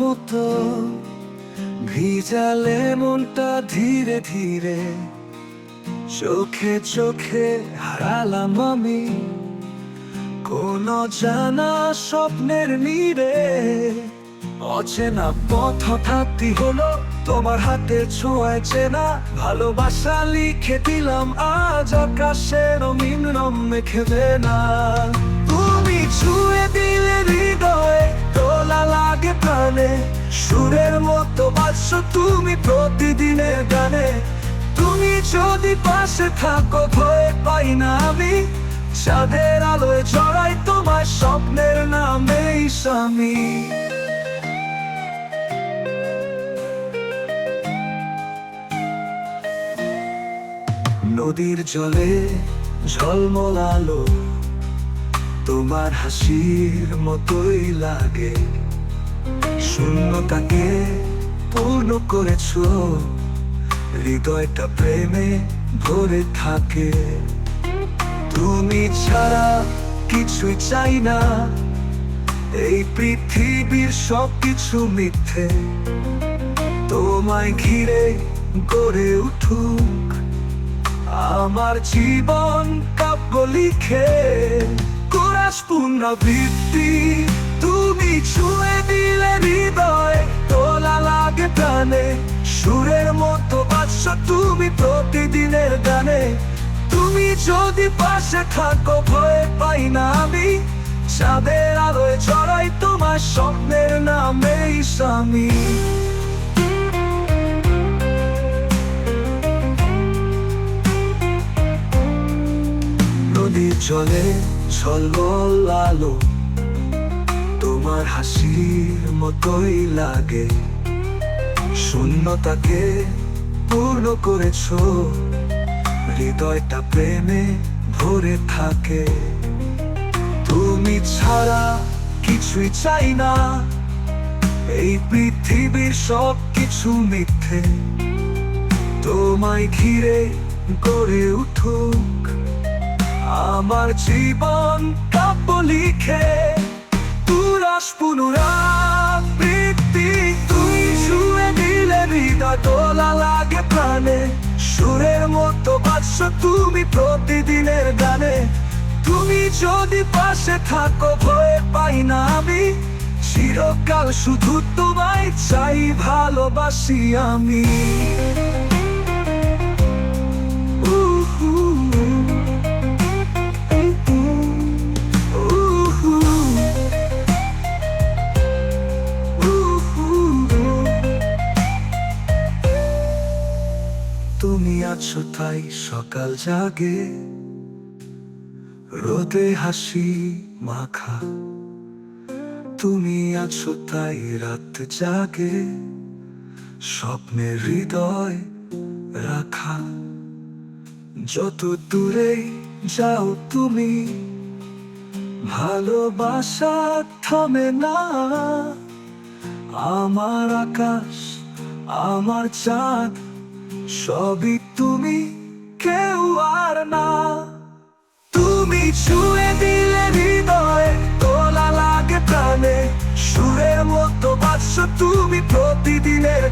মতো, ভিজালে মনটা ধীরে ধীরে। চোখে চোখে হারালাম আমি, কোন জানা স্বপ্নের নীরে অচেনা পথ হঠাৎই হলো তোমার হাতে ছোঁয়ায় চেনা, ভালোবাসা লিখে দিলাম আজ আকাশের অমিনরম মেখে না তুমি ছুঁয়ে বাসো তুমি প্রতিদিনের গানে। তুমি যদি পাশে থাকো, ভয় পাই না আমি। চাঁদের আলোয় চড়াই তোমার স্বপ্নের নামে স্বামী। নদীর জলে ঝলমল আলো, তোমার হাসির মতোই লাগে। শূন্যতাকে পূর্ণ করেছ। হৃদয়টা প্রেমে ভরে থাকে। তুমি ছাড়া কিছুই চাই না। এই পৃথিবীর সব কিছু মিথ্যে। তোমায় ঘিরে গড়ে উঠুক। আমার জীবন কাব্য লিখে। কোরাস পুনরাবৃত্তি তুমি ছুঁয়ে প্রাণে সুরের মতো বাদশ তুমি প্রতিদিনের গানে। তুমি যদি পাশে থাকো, ভয় পাই না আমি। চাঁদের আলোয় চড়াই তোমার স্বপ্নের নামেই স্বামী। জলে ঝলমল আলো, তোমার হাসির মতোই লাগে। শূন্যতাকে পূর্ণ করেছ। হৃদয়টা প্রেমে ভরে থাকে। তুমি ছাড়া কিছুই চাই না। এই পৃথিবীর সব কিছু মিথ্যে। তোমায় ঘিরে গড়ে উঠুক। আমার জীবন কাব্য লিখে। তুরাস পুনরাবৃত্তি লাগে প্রাণে, সুরের মতো বাদশ তুমি প্রতিদিনের গানে। তুমি যদি পাশে থাকো, ভয় পাই না আমি। চিরকাল শুধু তোমায় চাই, ভালোবাসি আমি। আছো তাই সকাল জাগে। রোদে হাসি মাখা। তুমি আছো তাই রাত জাগে। স্বপ্নের হৃদয় রাখা। যত দূরে যাও তুমি, ভালোবাসা থামে না। আমার আকাশ, আমার চাঁদ, সবই তুমি কেউ আর না। তুমি ছুঁয়ে দিলে হৃদয়, তোলা লাগে প্রাণে। সুরের মতো বাদশ তুমি প্রতিদিনের